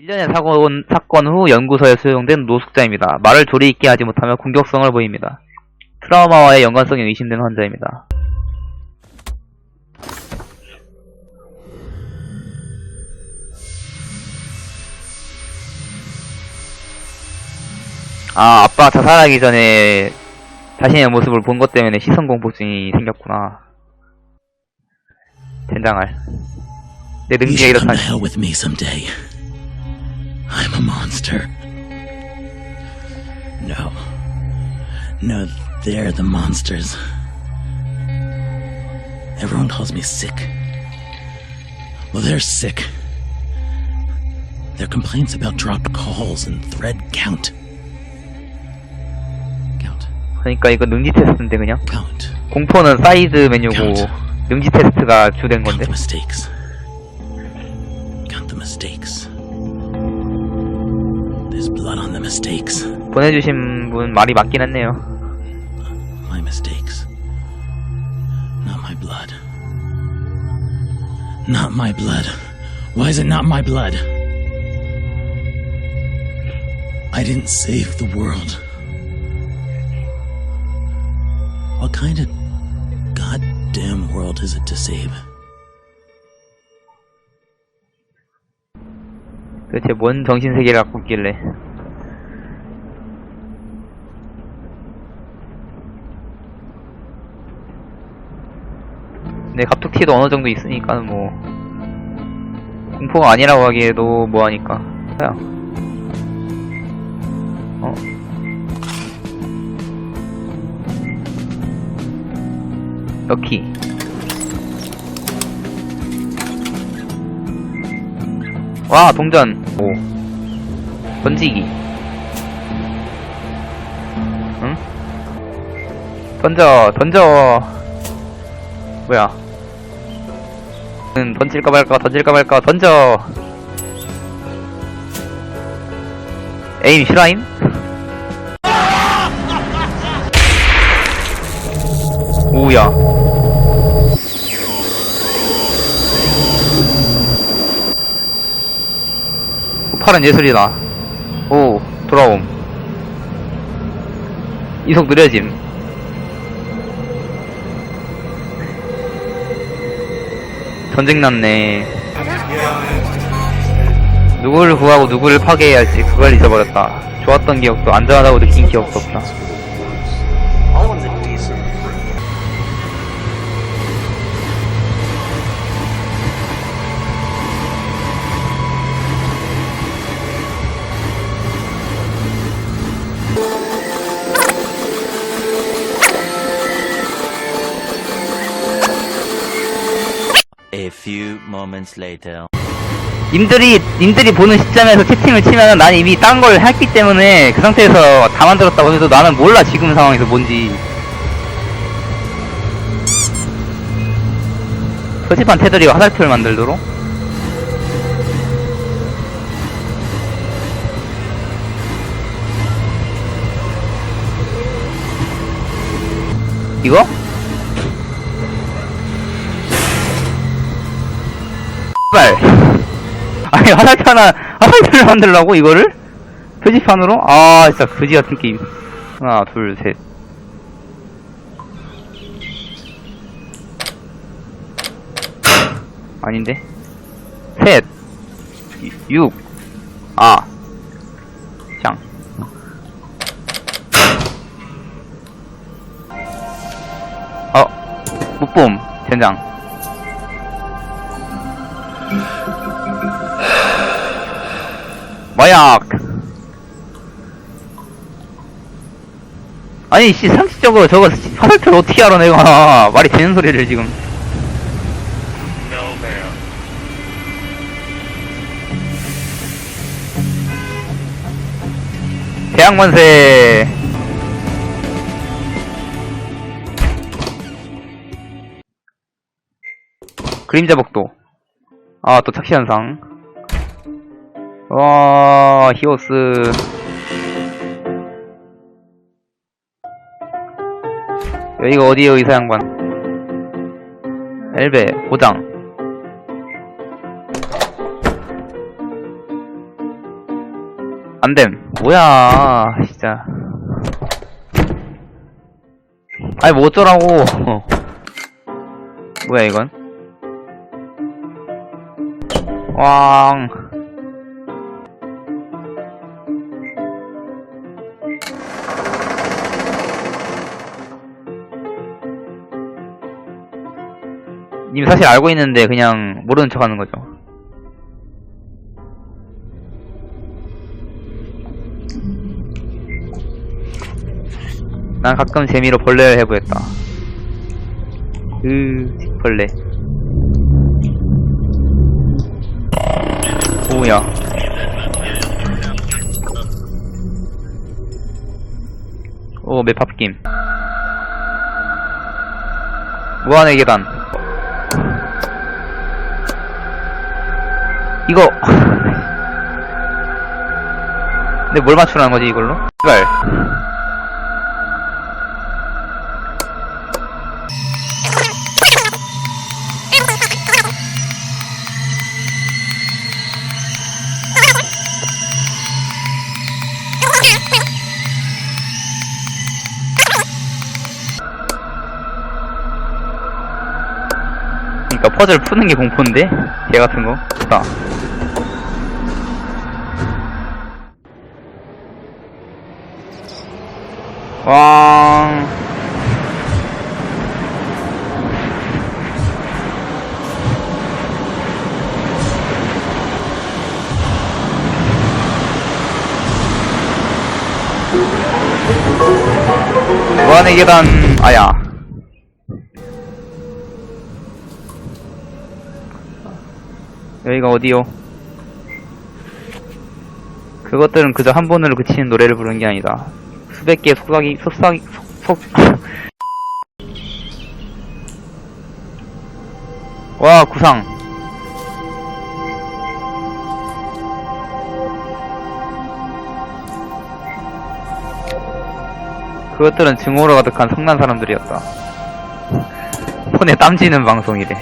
1년의 사건, 사건 후 연구소에 수용된 노숙자입니다. 말을 조리 있게 하지 못하며 공격성을 보입니다. 트라우마와의 연관성이 의심되는 환자입니다. 아, 아빠 자살하기 전에 자신의 모습을 본 것 때문에 시선 공포증이 생겼구나. 젠장할. 내 능지가 이렇다니. I'm a monster. No. No, they're the monsters. Everyone calls me sick. Well, they're sick. Their complaints about dropped calls and thread count. Count. 그러니까 이거 능지 테스트인데 그냥 Count. 공포는 사이드 메뉴고 능지 테스트가 주된 Count 건데 the mistakes. mistakes. 보내주신 분 말이 맞긴 했네요 My mistakes. Not my blood. Not my blood. Why is it not my blood? I didn't save the world. What kind of goddamn world is it to save? 도대체 뭔 정신세계를 갖고 있길래 근데 갑툭튀도 어느 정도 있으니까 뭐 공포가 아니라고 하기에도 뭐하니까. 야. 어? 럭키. 와 동전. 오. 던지기. 응? 던져 던져. 뭐야 응 던질까 말까 던질까 말까 던져 에임 실화임? 오야 팔은 예술이다. 오, 돌아옴. 이속 느려짐. 전쟁 났네. 누구를 구하고 누구를 파괴해야 할지 그걸 잊어버렸다. 좋았던 기억도 안전하다고 느낀 기억도 없다. Moments later. 님들이, 님들이 보는 시점에서 채팅을 치면은 난 이미 딴 걸 했기 때문에 그 상태에서 다 만들었다고 해도 나는 몰라 지금 상황에서 뭔지. 표지판 테두리와 화살표를 만들도록? 이거? 발. 아니 화살표 하나 화살표를 만들라고 이거를? 표지판으로? 아 진짜 그지 같은 게임. 하나 둘셋. 아닌데? 셋. 육, 아, 마약! 아니, 씨, 상식적으로 저거 화살표를 어떻게 알아, 내가. 말이 되는 소리를 지금. 대학만세! 그림자 복도. 아, 또 착시 현상. 와, 히오스. 여기가 어디에요, 이사 양반? 엘베, 보장. 안됨. 뭐야, 진짜. 아니, 뭐 어쩌라고. 뭐야, 이건? 왕. 님 사실 알고 있는데 그냥 모르는 척 하는 거죠. 난 가끔 재미로 벌레를 해보였다. 으, 벌레. 오야. 오, 맵합김. 무한의 계단. 이거. 근데 뭘 맞추라는 거지, 이걸로? 발. 그니까 퍼즐 푸는 게 공포인데? 걔 같은 거? 좋다. 왕. 무한의 계단, 아야. 여기가 어디요? 그것들은 그저 한 번으로 그치는 노래를 부르는 게 아니다. 수백 개의 속삭이, 속삭이, 속, 속. 와, 구상. 그것들은 증오로 가득한 성난 사람들이었다. 손에 땀지는 방송이래.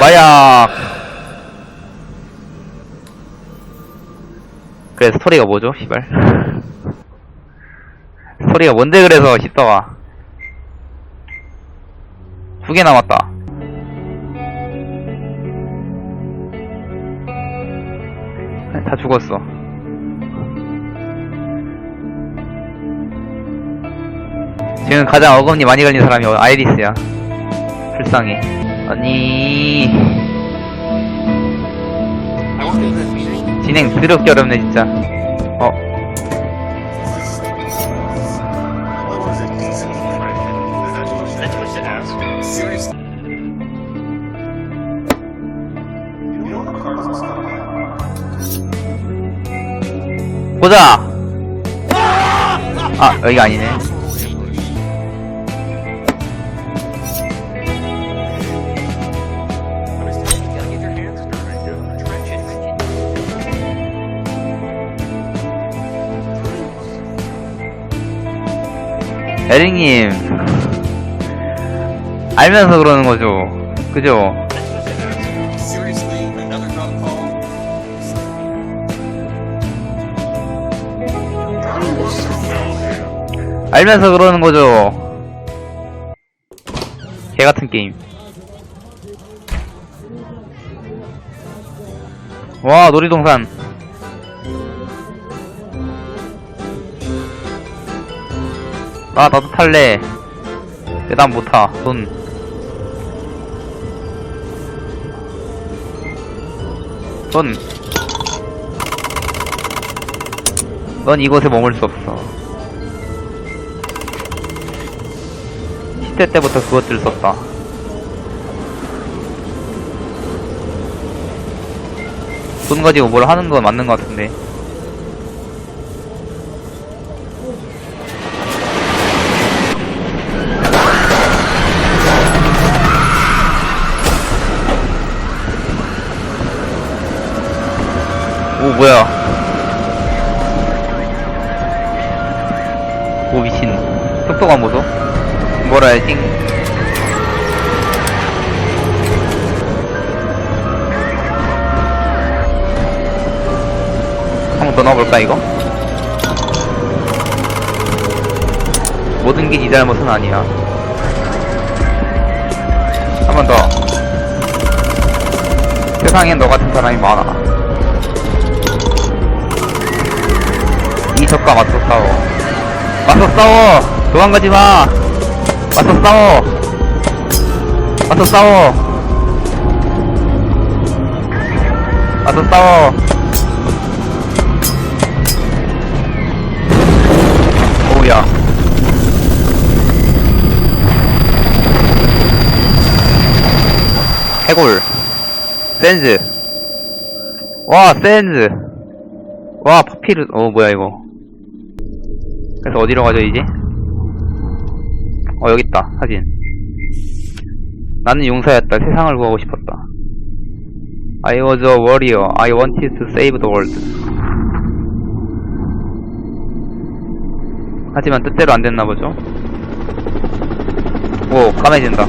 마약! 그래, 스토리가 뭐죠, 시발? 스토리가 뭔데 그래서, 싶다와. 두개 남았다. 다 죽었어. 지금 가장 어금니 많이 걸린 사람이 아이리스야. 불쌍해. 아니. 진행 드럽게 어렵네, 진짜. 어. 보자! 아, 여기가 아니네. 에릭님. 알면서 그러는 거죠. 그죠? 알면서 그러는 거죠. 개 같은 게임. 와, 놀이동산. 아, 나도 탈래. 왜난못 타? 돈. 돈. 넌 이곳에 머물 수 없어. 10대 때부터 그것들 썼다. 돈 가지고 뭘 하는 건 맞는 것 같은데. 뭐야. 오, 미친. 똑똑한 보소. 뭐라 해야지? 번더 넣어볼까, 이거? 모든 게 네 잘못은 아니야. 한 번 더. 세상엔 너 같은 사람이 많아. 적과 맞서 싸워. 맞서 싸워! 도망가지 마! 맞서 싸워! 맞서 싸워! 맞서 싸워! 오우야. 해골. 센즈. 와, 센즈. 와, 파피르, 어, 뭐야, 이거. 그래서 어디로 가죠, 이제? 어, 여기 있다, 사진. 나는 용사였다. 세상을 구하고 싶었다. I was a warrior. I wanted to save the world. 하지만 뜻대로 안 됐나 보죠? 오, 까매진다.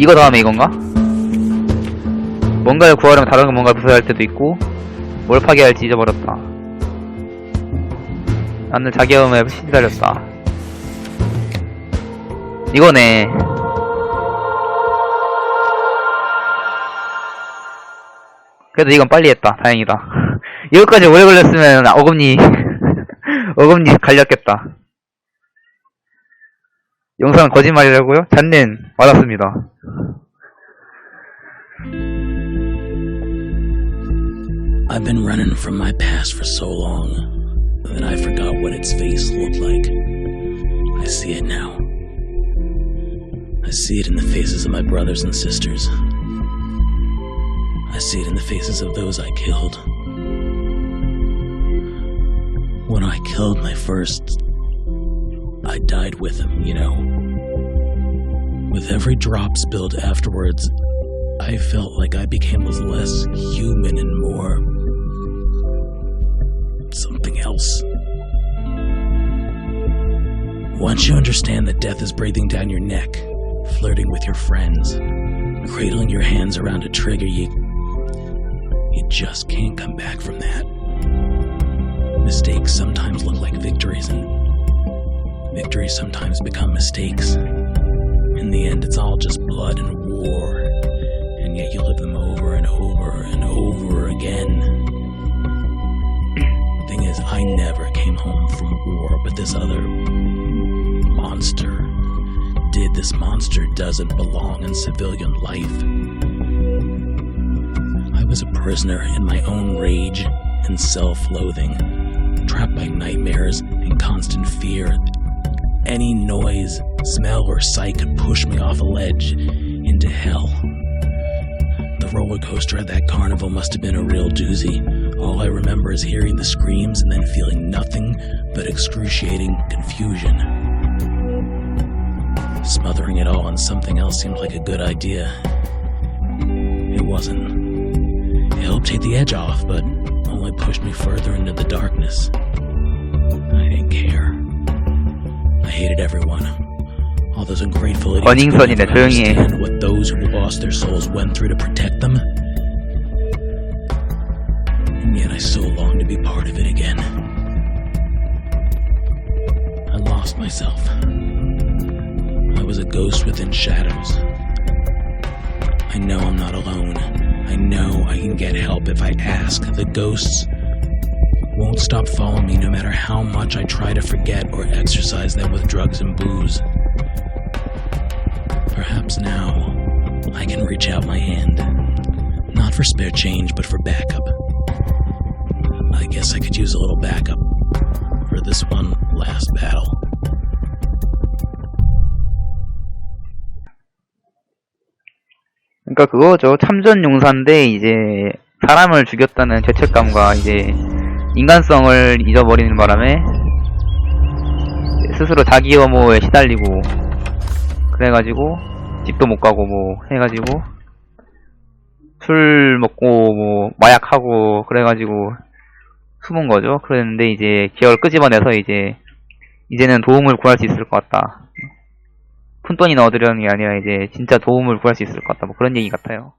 이거 다음에 이건가? 뭔가를 구하려면 다른 뭔가를 부숴야 할 때도 있고 뭘 파괴할지 잊어버렸다. 나는 자기 엄에 시달렸다. 이거네. 그래도 이건 빨리 했다. 다행이다. 이것까지 오래 걸렸으면 어금니 어금니 갈렸겠다. 영상은 거짓말이라고요? 잔넨 맞았습니다 I've been running from my past for so long that I forgot what its face looked like. I see it now. I see it in the faces of my brothers and sisters. I see it in the faces of those I killed. When I killed my first, I died with him, you know. With every drop spilled afterwards, I felt like I became less human and more something else. Once you understand that death is breathing down your neck, flirting with your friends, cradling your hands around a trigger, you you just can't come back from that. Mistakes sometimes look like victories, and victories sometimes become mistakes. In the end, it's all just blood and war, and yet you live them over and over and over again. Thing is, I never came home from war, but this other monster did. This monster doesn't belong in civilian life. I was a prisoner in my own rage and self loathing, trapped by nightmares and constant fear. Any noise, smell, or sight could push me off a ledge into hell. The roller coaster at that carnival must have been a real doozy. All I remember is hearing the screams and then feeling nothing but excruciating confusion. Smothering it all in something else seemed like a good idea. It wasn't. It helped take the edge off, but only pushed me further into the darkness. I didn't care. I hated everyone. All those ungrateful idiots those who lost their souls went through to protect them. And yet I so long to be part of it again. I lost myself. I was a ghost within shadows. I know I'm not alone. I know I can get help if I ask. The ghosts won't stop following me no matter how much I try to forget or exercise them with drugs and booze. Perhaps now I can reach out my hand. Not for spare change, but for backup. I guess I could use a little backup for this one last battle. 그러니까 그거죠. 참전 용사인데 이제 사람을 죽였다는 죄책감과 이제 인간성을 잊어버리는 바람에 스스로 자기 혐오에 시달리고 그래가지고 집도 못 가고 뭐 해가지고 술 먹고 뭐 마약하고 그래가지고 숨은 거죠. 그랬는데 이제 기억을 끄집어내서 이제 이제는 도움을 구할 수 있을 것 같다. 푼돈이나 얻으려는 게 아니라 이제 진짜 도움을 구할 수 있을 것 같다. 뭐 그런 얘기 같아요.